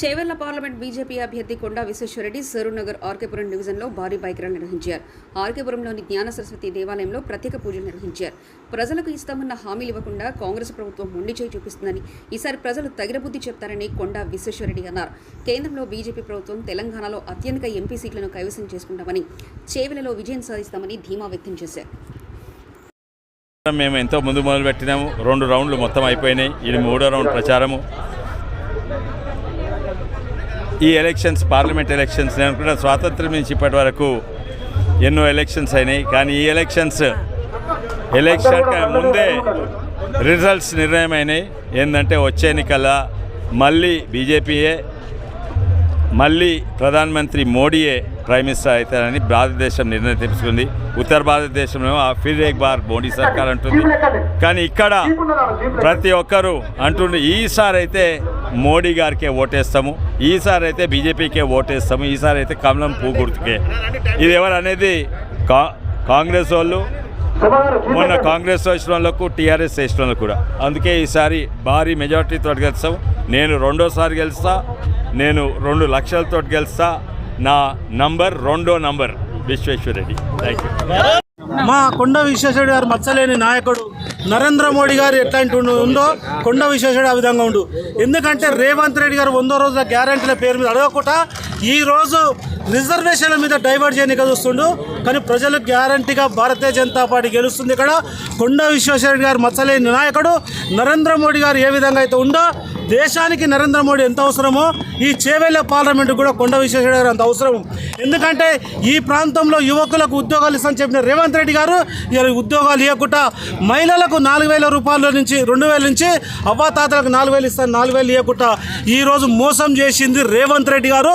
Chevella parliament BJP అభ్యర్థి కొండా విశ్వేశ్వరరెడ్డి సరూనగర్ ఆర్కేపురం డివిజన్లో భారీ బైక్ ర్యాలీ నిర్వహించారు. ఆర్కేపురంలోని జ్ఞాన సరస్వతి దేవాలయంలో ప్రత్యేక పూజలు నిర్వహించారు. ప్రజలకు ఇస్తామన్న హామీలు ఇవ్వకుండా కాంగ్రెస్ ప్రభుత్వం మొండి చేయి చూపిస్తుందని ఈసారి ప్రజలు తగిన బుద్ధి చెప్తారని కొండా విశ్వేశ్వరరెడ్డి అన్నారు. కేంద్రంలో బీజేపీ ప్రభుత్వం తెలంగాణలో అత్యధిక ఎంపీ సీట్లను కైవసం చేసుకుంటామని చేవెలలో విజయం సాధిస్తామని ధీమా వ్యక్తం చేశారు. మేము ఎంతో ముందు మొదలు పెట్టినాము రెండు రౌండ్లు మొత్తం అయిపోయినాయి. ఇది మూడో రౌండ్ ప్రచారము. ఈ ఎలక్షన్స్ పార్లమెంట్ ఎలక్షన్స్ నేను అనుకున్న స్వాతంత్రం నుంచి ఇప్పటి వరకు ఎన్నో ఎలక్షన్స్ అయినాయి. కానీ ఈ ఎలక్షన్స్ ఎలక్షన్ ముందే రిజల్ట్స్ నిర్ణయమైనాయి. ఏంటంటే వచ్చే ఎన్నికల మళ్ళీ బీజేపీయే మళ్ళీ ప్రధానమంత్రి మోడీయే ప్రైమ్ మినిస్టర్ అవుతారని భారతదేశం నిర్ణయం తీసుకుంది ఉత్తర భారతదేశంలో ఆ ఫిర్ ఏక్ బార్ మోడీ సర్కార్ అంటుంది. కానీ ఇక్కడ ప్రతి ఒక్కరూ అంటుండే ఈసారి అయితే మోడీ గారికే ఓటేస్తాము ఈసారి అయితే బీజేపీకే ఓటేస్తాము ఈసారి అయితే కమలం పూ గుర్తుకే ఇది ఎవరు అనేది కా కాంగ్రెస్ వాళ్ళు మొన్న కాంగ్రెస్ వచ్చిన వాళ్ళకు టీఆర్ఎస్ వేసిన వాళ్ళకు కూడా. అందుకే ఈసారి భారీ మెజార్టీతో గెలుస్తాం. నేను రెండోసారి గెలుస్తా నేను రెండు లక్షలతో గెలుస్తా. నా నంబర్ రెండో నంబర్ విశ్వేశ్వరరెడ్డి. థ్యాంక్ యూ మా కొండ విశ్వేశ్వరుడు గారు మచ్చలేని నాయకుడు. నరేంద్ర మోడీ గారు ఎట్లాంటి ఉందో కొండ విశ్వేశ్వరుడు ఆ విధంగా ఉండు. ఎందుకంటే రేవంత్ రెడ్డి గారు వందో రోజుల గ్యారంటీల పేరు మీద అడగకుండా ఈరోజు రిజర్వేషన్ల మీద డైవర్ట్ చేయడానికి చూస్తుండు. కానీ ప్రజలు గ్యారంటీగా భారతీయ జనతా పార్టీ గెలుస్తుంది ఇక్కడ. కొండ విశ్వేశ్వరరెడ్డి గారు మచ్చలేని నాయకుడు. నరేంద్ర మోడీ గారు ఏ విధంగా అయితే ఉందో దేశానికి నరేంద్ర మోడీ ఎంత అవసరమో ఈ చేవెళ్ళ పార్లమెంట్ కూడా కొండ విశ్వేశ్వర గారు అంత అవసరం ఎందుకంటే ఈ ప్రాంతంలో యువకులకు ఉద్యోగాలు ఇస్తామని చెప్పిన రేవంత్ రెడ్డి గారు ఇలా ఉద్యోగాలు ఇవ్వకుండా మహిళలకు నాలుగు వేల రూపాయల నుంచి రెండు వేల నుంచి అవ్వాతాతలకు నాలుగు వేలు ఇస్తాను నాలుగు వేలు ఇవ్వకుండా ఈరోజు మోసం చేసింది రేవంత్ రెడ్డి గారు.